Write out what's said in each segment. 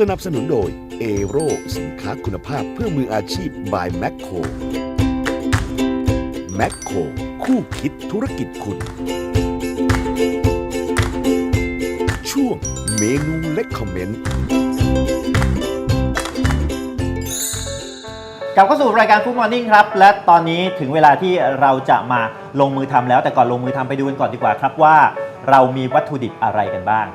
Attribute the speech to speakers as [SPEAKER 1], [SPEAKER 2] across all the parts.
[SPEAKER 1] สนับสนุนโดยเอโรสินค้าคุณภาพเพื่อมืออาชีพ by แม c โครแม c โครคู่คิดธุรกิจคุณ ช่วงเมนูเล็กคอมเมนต์
[SPEAKER 2] กลับเข้าสู่รายการฟู้ดมอร์นิ่งครับ และตอนนี้ถึงเวลาที่เราจะมาลงมือทำแล้วแต่ก่อนลงมือทำไปดูกันก่อนดีกว่าครับว่า เรามีวัตถุดิบอะไรกันบ้าง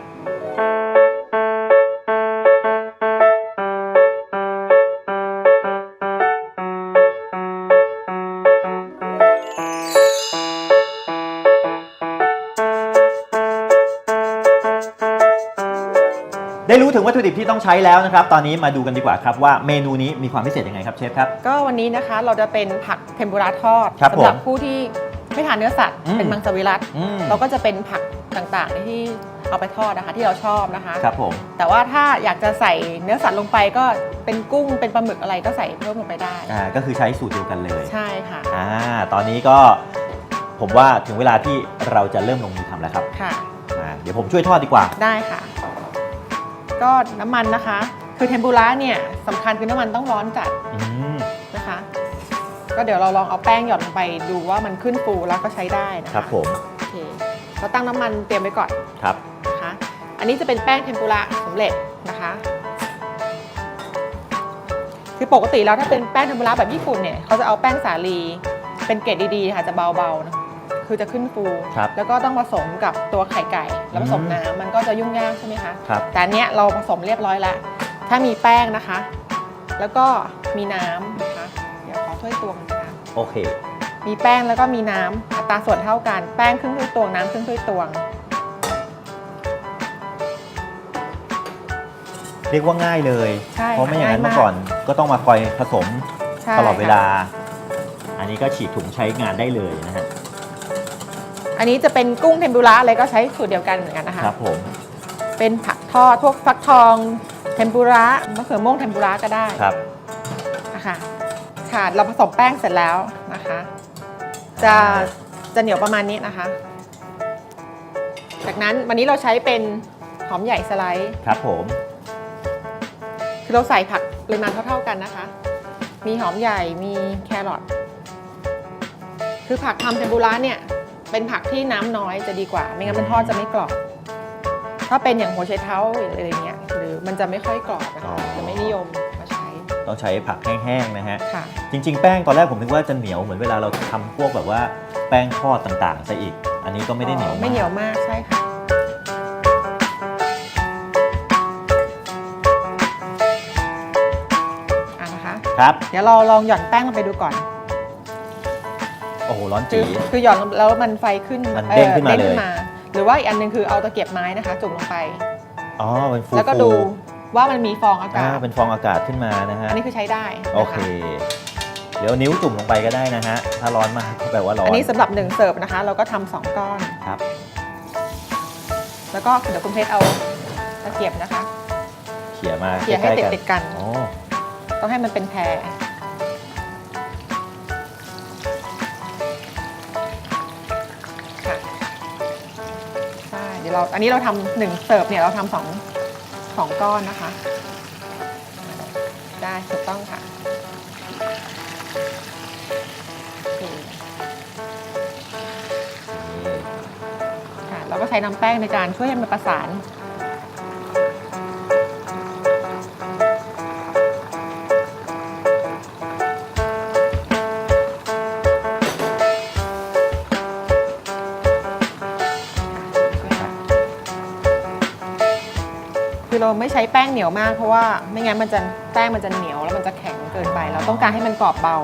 [SPEAKER 2] ได้รู้ถึงวัตถุดิบที่ต้องใช้แล้วนะครับ ตอนนี้มาดูกันดีกว่าครับว่าเมนูนี้มีความพิเศษยังไงครับเชฟครับ
[SPEAKER 3] ก็วันนี้นะคะเราจะเป็นผักเทมปุระทอด
[SPEAKER 2] ครับ
[SPEAKER 3] สำหรับ
[SPEAKER 2] ผม
[SPEAKER 3] ผู้ที่ไม่ทานเนื้อสัตว์
[SPEAKER 2] อืม
[SPEAKER 3] เป็นมังสวิรัต
[SPEAKER 2] อืม
[SPEAKER 3] เราก็จะเป็นผักต่างๆที่เอาไปทอดนะคะที่เราชอบนะคะ
[SPEAKER 2] ครับผม
[SPEAKER 3] แต่ว่าถ้าอยากจะใส่เนื้อสัตว์ลงไปก็เป็นกุ้งเป็นปลาหมึกอะไรก็ใส่เพิ่มลงไปได้
[SPEAKER 2] อ่า ก็คือใช้สูตรเดียวกันเลย
[SPEAKER 3] ใช่ค่ะ
[SPEAKER 2] อ่า ตอนนี้ก็ผมว่าถึงเวลาที่เราจะเริ่มลงมือทำแล้วครับ
[SPEAKER 3] ค่ะ
[SPEAKER 2] อ่าเดี๋ยวผมช่วยทอดดีกว่า
[SPEAKER 3] ได้ค่ะ ก็น้ำมันนะคะ คือเทมปุระเนี่ยสำคัญคือน้ำมันต้องร้อนจัด
[SPEAKER 2] อืม
[SPEAKER 3] นะคะ ก็เดี๋ยวเราลองเอาแป้งหย่อนลงไปดูว่ามันขึ้นฟูแล้วก็ใช้ได้นะคะ
[SPEAKER 2] ครับผม
[SPEAKER 3] โอเคเราตั้งน้ำมันเตรียมไว้ก่อน
[SPEAKER 2] ครับ
[SPEAKER 3] นะคะ อันนี้จะเป็นแป้งเทมปุระสำเร็จนะคะ คือปกติแล้วถ้าเป็นแป้งเทมปุระแบบญี่ปุ่นเนี่ยเขาจะเอาแป้งสาลีเป็นเกรดดีๆค่ะจะเบาๆนะคื อจะขึ้นฟู
[SPEAKER 2] ครับ
[SPEAKER 3] แล้วก็ต้องผสมกับตัวไข่ไก่ แล้วผสม
[SPEAKER 2] อืม
[SPEAKER 3] น้ำมันก็จะยุ่งยากใช่ไหมคะ
[SPEAKER 2] ครับ
[SPEAKER 3] แต่อันเนี้ยเราผสมเรียบร้อยแล้ว ถ้ามีแป้งนะคะ แล้วก็มีน้ำนะคะเดี๋ยวขอถ้วยตวงนะคะ
[SPEAKER 2] โอเค
[SPEAKER 3] มีแป้งแล้วก็มีน้ำอัตราส่วนเท่ากัน แป้งครึ่งถ้วยตวงน้ำครึ่งถ้วยตวง
[SPEAKER 2] เรียกว่าง่ายเลย
[SPEAKER 3] ใช่
[SPEAKER 2] เพราะไม่อย่างนั้น
[SPEAKER 3] ง่ายมาก
[SPEAKER 2] เมื่อก่อนก็ต้องมาคอยผสม
[SPEAKER 3] ใช่
[SPEAKER 2] ตลอดเวลา
[SPEAKER 3] ค่ะ
[SPEAKER 2] อันนี้ก็ฉีดถุงใช้งานได้เลยนะฮะ
[SPEAKER 3] อันนี้จะเป็นกุ้งเทมปุระอะไรก็ใช้สูตรเดียวกันเหมือนกันนะคะ
[SPEAKER 2] ครับผม
[SPEAKER 3] เป็นผักทอดพวกฟักทองเทมปุระมะเขือม่วงเทมปุระก็ได้
[SPEAKER 2] ครับ
[SPEAKER 3] นะคะค่ะเราผสมแป้งเสร็จแล้วนะคะ จะจะเหนียวประมาณนี้นะคะ จากนั้นวันนี้เราใช้เป็นหอมใหญ่สไลด์
[SPEAKER 2] ครับผม
[SPEAKER 3] คือเราใส่ผักปริมาณเท่าๆกันนะคะ มีหอมใหญ่มีแครอท คือผักทำเทมปุระเนี่ย เป็นผักที่น้ำน้อยจะดีกว่า ไม่งั้นมันทอดจะไม่กรอบ ถ้าเป็นอย่างหัวไชเท้าหรืออะไรเงี้ยหรือมันจะไม่ค่อยกรอบนะคะจะไม่นิยมมาใช้
[SPEAKER 2] ต้องใช้ผักแห้งๆนะฮะ
[SPEAKER 3] ค่ะ
[SPEAKER 2] จริง ๆ แป้งตอนแรกผมนึกว่าจะเหนียวเหมือนเวลาเราทำพวกแบบว่าแป้งทอดต่างๆซะอีก อันนี้ก็ไม่ได้เหนียวาก
[SPEAKER 3] ไม่เหนียวมากใช่ค่ะอะนะคะ
[SPEAKER 2] ครับ
[SPEAKER 3] เดี๋ยวเราลองหย่อนแป้งลงไปดูก่อน
[SPEAKER 2] โอ้โหร้อน
[SPEAKER 3] คื
[SPEAKER 2] จี
[SPEAKER 3] อคือหย่อนแล้วมันไฟขึ้น
[SPEAKER 2] มันเด้งขึ้นมา
[SPEAKER 3] ออ
[SPEAKER 2] เลย
[SPEAKER 3] หรือว่าอีกอันหนึงคือเอาตะเกียบไม้นะคะ จุ่มลงไป
[SPEAKER 2] อ๋อเป็นฟู
[SPEAKER 3] แล้วก็ดูว่ามันมีฟองอากา
[SPEAKER 2] อ่า
[SPEAKER 3] ศ
[SPEAKER 2] เป็นฟองอากาศขึ้นมานะฮะ
[SPEAKER 3] อันนี้คือใช้ได้นะะ
[SPEAKER 2] โอเคเดี๋ยวนิ้วจุ่มลงไปก็ได้นะฮะถ้าร้อนมากก็แปลว่าร้อน
[SPEAKER 3] อันนี้สำหรับหนึ่งเสิร์ฟนะคะ เราก็ทำสองก้อน
[SPEAKER 2] ครับ
[SPEAKER 3] แล้วก็เดี๋ยวคุณเพชรเอาตะเกียบนะคะ
[SPEAKER 2] เขี่ยมา
[SPEAKER 3] เขี่ยให้
[SPEAKER 2] ใกล้ๆ
[SPEAKER 3] ติดๆกัน
[SPEAKER 2] อ๋อ
[SPEAKER 3] ต้องให้มันเป็นแพร ดี๋ยวเราอันนี้เราทำหนึ่งเสิร์ฟเนี่ยเราทำสองสองก้อนนะคะ ได้ถูกต้องค่ะค่ะเราก็ใช้น้ำแป้งในการช่วยให้มันประสาน เราไม่ใช้แป้งเหนียวมากเพราะว่าไม่งั้นมันจะแป้งมันจะเหนียวแล้วมันจะแข็งเกินไป เราต้องการให้มันกรอบเบา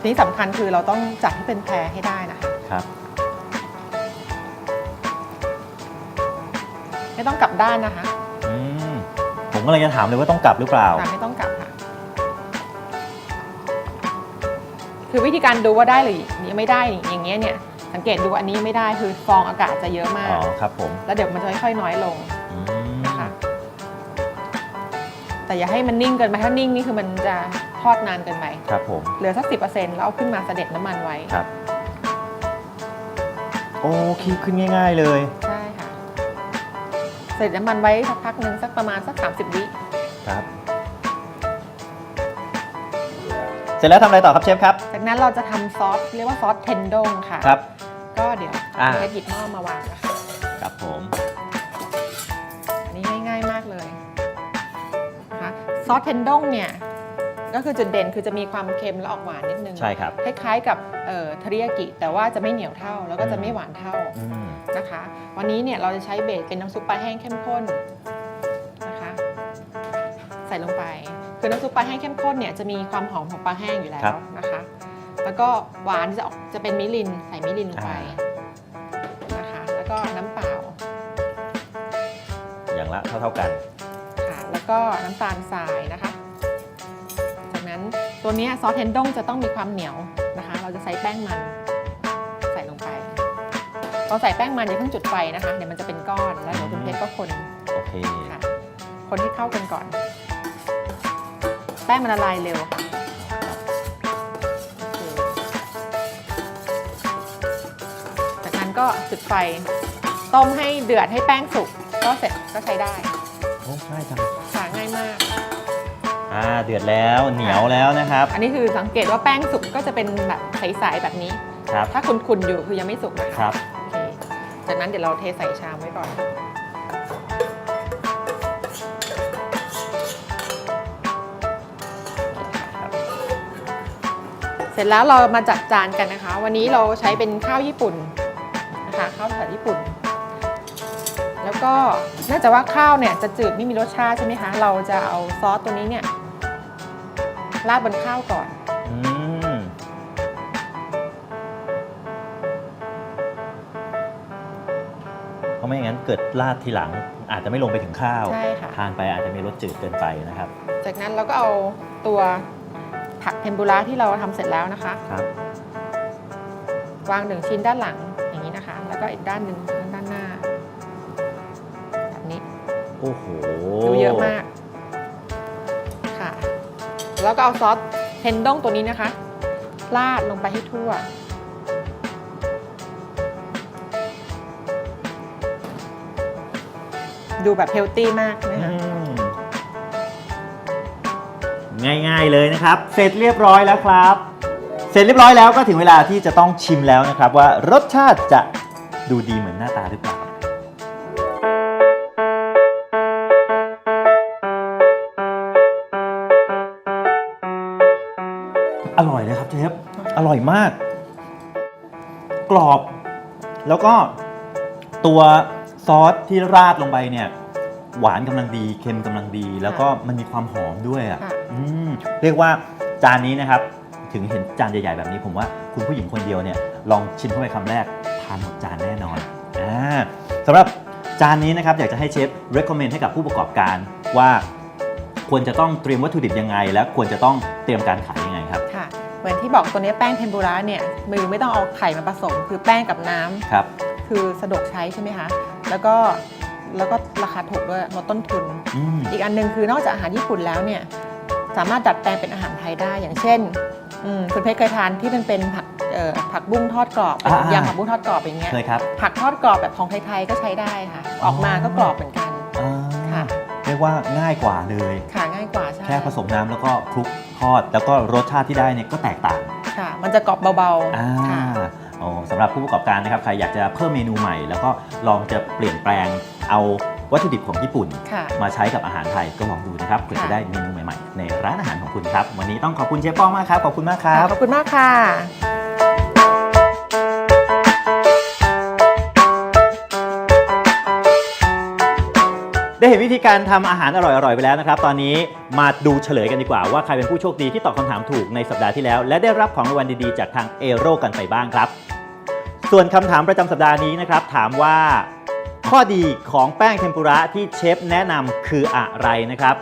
[SPEAKER 3] ทีนี้สำคัญคือเราต้องจัดให้เป็นแพรให้ได้นะคะ
[SPEAKER 2] ครับ
[SPEAKER 3] ไม่ต้องกลับด้านนะคะ
[SPEAKER 2] อืมผมก็เลยจะถามเลยว่าต้องกลับหรือเปล่า
[SPEAKER 3] ค่ะไม่ต้องกลับค่ะ คือวิธีการดูว่าได้หรือยังไม่ได้อย่างเงี้ยเนี่ย สังเกตดูอันนี้ไม่ได้คือฟองอากาศจะเยอะมาก
[SPEAKER 2] อ๋อครับผม
[SPEAKER 3] แล้วเดี๋ยวมันจะค่อยๆน้อยลง
[SPEAKER 2] อืม
[SPEAKER 3] นะคะ แต่อย่าให้มันนิ่งเกินไปถ้านิ่งนี่คือมันจะทอดนานเกินไป
[SPEAKER 2] ครับผม
[SPEAKER 3] เหลือสักสิแล้วเอาขึ้นมาเสด็จน้ำมันไว้
[SPEAKER 2] ครับ โอ้คิดขึ้นง่าย ๆเลย
[SPEAKER 3] ใช่ค่ะเสส่น้ำมันไว้สักพักหนึ่งสักประมาณสัก 30 วิ
[SPEAKER 2] ครับ เสร็จแล้วทำอะไรต่อครับเชฟครับ
[SPEAKER 3] จากนั้นเราจะทำซอสเรียกว่าซอสเทนดงค่ะ
[SPEAKER 2] ครับ
[SPEAKER 3] ก็เดี๋ยว
[SPEAKER 2] อ่า
[SPEAKER 3] เชฟหยิบหม้อมาวางนะคะ
[SPEAKER 2] ครับผม
[SPEAKER 3] ซอสเทนดงเนี่ยก็คือจุดเด่นคือจะมีความเค็มและออกหวานนิดนึง
[SPEAKER 2] ใช่ครับ
[SPEAKER 3] คล้ายๆกับเอ่อเทริยากิ แต่ว่าจะไม่เหนียวเท่าแล้วก็จะไม่หวานเท่า
[SPEAKER 2] อืม
[SPEAKER 3] นะคะ วันนี้เนี่ยเราจะใช้เบสเป็นน้ำซุปปลาแห้งเข้มข้นนะคะ ใส่ลงไป คือน้ำซุปปลาแห้งเข้มข้นเนี่ยจะมีความหอมของปลาแห้งอยู่แล้วนะคะ แล้วก็หวานจะออกจะเป็นมิรินใส่มิรินลงไปนะคะ แล้วก็น้ำเปล่า
[SPEAKER 2] อย่างละเท่าๆกัน
[SPEAKER 3] ค่ะ แล้วก็น้ำตาลทรายนะคะ จากนั้นตัวเนี้ยซอสเทนดงจะต้องมีความเหนียวนะคะ เราจะใส่แป้งมันใส่ลงไปพอใส่แป้งมันอย่าเพิ่งจุดไฟนะคะ เดี๋ยวมันจะเป็นก้อนแล้วเดี๋ยวคุณเพชรก็คน
[SPEAKER 2] โอเค
[SPEAKER 3] ค่ะคนให้เข้ากันก่อน แป้งมันละลายเร็วค่ะโอเคจากนั้นก็จุดไฟต้มให้เดือดให้แป้งสุกก็เสร็จก็ใช้ได้
[SPEAKER 2] โอ้ง่ายจัง
[SPEAKER 3] ค่ะง่ายมาก
[SPEAKER 2] อ่าเดือดแล้วเหนียวแล้วนะครับ
[SPEAKER 3] อันนี้คือสังเกตว่าแป้งสุกก็จะเป็นแบบใสๆแบบนี้
[SPEAKER 2] ครับ
[SPEAKER 3] ถ้าคุณๆอยู่คือยังไม่สุกนะคะ
[SPEAKER 2] ครับ
[SPEAKER 3] โอเค จากนั้นเดี๋ยวเราเทใส่ชามไว้ก่อน เสร็จแล้วเรามาจัดจานกันนะคะ วันนี้เราใช้เป็นข้าวญี่ปุ่นนะคะข้าวผัดญี่ปุ่น แล้วก็เนื่องจากว่าข้าวเนี่ยจะจืดไม่มีรสชาติใช่ไหมคะ เราจะเอาซอสตัวนี้เนี่ย ราดบนข้าวก่อน
[SPEAKER 2] อืมเพราะไม่อย่างนั้นเกิดราดทีหลัง อาจจะไม่ลงไปถึงข้าว
[SPEAKER 3] ใช่ค่ะ
[SPEAKER 2] ทานไปอาจจะมีรสจืดเกินไปนะครับ
[SPEAKER 3] จากนั้นเราก็เอาตัวผักเทมปุระที่เราทำเสร็จแล้วนะคะ
[SPEAKER 2] ครับ
[SPEAKER 3] วางหนึ่งชิ้นด้านหลังอย่างนี้นะคะ แล้วก็อีกด้านหนึ่งด้านหน้า แบบนี้
[SPEAKER 2] โอ้โห
[SPEAKER 3] ดูเยอะมากค่ะ แล้วก็เอาซอสเทนดงตัวนี้นะคะ ราดลงไปให้ทั่ว ดูแบบเฮลตี้มากนะคะ
[SPEAKER 2] มง่ายๆเลยนะครับ เสร็จเรียบร้อยแล้วครับ เสร็จเรียบร้อยแล้วก็ถึงเวลาที่จะต้องชิมแล้วนะครับ ว่ารสชาติจะดูดีเหมือนหน้าตาหรือเปล่า ร่อยมาก กรอบ แล้วก็ตัวซอสที่ราดลงไปเนี่ย หวานกำลังดีเค็มกำลังดี แล้วก็มันมีความหอมด้วยอะ
[SPEAKER 3] ค่ะ
[SPEAKER 2] อืมเรียกว่าจานนี้นะครับ ถึงเห็นจานใหญ่ๆแบบนี้ผมว่าคุณผู้หญิงคนเดียวเนี่ย ลองชิมเข้าไปคำแรกทานหมดจานแน่นอนอ่าสำหรับจานนี้นะครับ อยากจะให้เชฟ recommend ให้กับผู้ประกอบการว่า ควรจะต้องเตรียมวัตถุดิบยังไง และควรจะต้องเตรียมการขาย
[SPEAKER 3] เหมือนที่บอกตัวนี้แป้งเทมปุระเนี่ยมือไม่ต้องเอาไข่มาผสม คือแป้งกับน้ำ
[SPEAKER 2] ครับ
[SPEAKER 3] คือสะดวกใช้ใช่ไหมคะ แล้วก็แล้วก็ราคาถูกด้วยลดต้นทุน
[SPEAKER 2] อืม
[SPEAKER 3] อีกอันหนึงคือนอกจากอาหารญี่ปุ่นแล้วเนี่ยสามารถดัดแปลงเป็นอาหารไทยได้อย่างเช่นอืมคุณเพชรเคยทานที่มันเป็นผักเอ่อผักบุ้งทอดกรอบเป็น
[SPEAKER 2] อ่าๆ
[SPEAKER 3] ยำผักบุ้งทอดกรอบอย่างเงี้ย
[SPEAKER 2] เคยครับ
[SPEAKER 3] ผักทอดกรอบแบบของไทยๆก็ใช้ได้ค่ะ ออกมาก็กรอบเหมือนกัน
[SPEAKER 2] อ่า
[SPEAKER 3] ค่ะ
[SPEAKER 2] เรียกว่าง่ายกว่าเลย
[SPEAKER 3] ค่ะง่ายกว่าใช่
[SPEAKER 2] แค่ผสมน้ำแล้วก็คลุกท อด แล้วก็รสชาติที่ได้เนี่ยก็แตกต่าง
[SPEAKER 3] ค่ะ มันจะกรอบเบา
[SPEAKER 2] อ่า
[SPEAKER 3] ๆค่ะ
[SPEAKER 2] โอ้สำหรับผู้ประกอบการนะครับใครอยากจะเพิ่มเมนูใหม่ แล้วก็ลองจะเปลี่ยนแปลงเอาวัตถุดิบของญี่ปุ่น
[SPEAKER 3] ค่ะ
[SPEAKER 2] มาใช้กับอาหารไทยก็ลองดูนะครับเผื่อ
[SPEAKER 3] ค่ะ
[SPEAKER 2] จะได้เมนูใหม่ๆ ในร้านอาหารของคุณครับ วันนี้ต้องขอบคุณเชฟป้องมากครับขอบคุณมากครับ
[SPEAKER 3] ขอบคุณมากค่ะ
[SPEAKER 2] ได้เห็นวิธีการทำอาหารอร่อยๆไปแล้วนะครับ ตอนนี้มาดูเฉลยกันดีกว่าว่าใครเป็นผู้โชคดีที่ตอบคำถามถูกในสัปดาห์ที่แล้ว และได้รับของรางวัลดีๆจากทางเอโร่กันไปบ้างครับ ส่วนคำถามประจำสัปดาห์นี้นะครับถามว่า ข้อดีของแป้งเทมปุระที่เชฟแนะนำคืออะไรนะครับ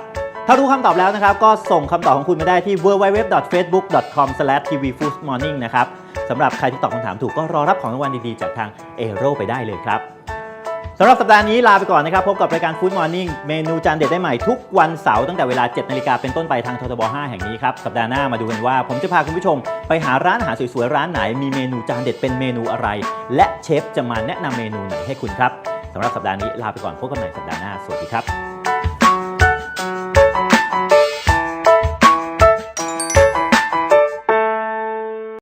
[SPEAKER 2] ถ้ารู้คำตอบแล้วนะครับ ก็ส่งคำตอบของคุณมาได้ที่ www.facebook.com/tvfoodmorning นะครับสำหรับใครที่ตอบคำถามถูกก็รอรับของรางวัลดีๆ จากทางเอโร่ไปได้เลยครับ สำหรับสัปดาห์นี้ลาไปก่อนนะครับ พบกับรายการ Food Morning เมนูจานเด็ดได้ใหม่ทุกวันเสาร์ตั้งแต่เวลา 7 นาฬิกาเป็นต้นไปทางททบ 5 แห่งนี้ครับ สัปดาห์หน้ามาดูกันว่า ผมจะพาคุณผู้ชม ไปหาร้านอาหารสวยๆ ร้านไหน มีเมนูจานเด็ดเป็นเมนูอะไร และเชฟจะมาแนะนำเมนูไหนให้คุณครับสำหรับสัปดาห์นี้ลาไปก่อนพบกันใหม่สัปดาห์หน้าสวัสดีครับ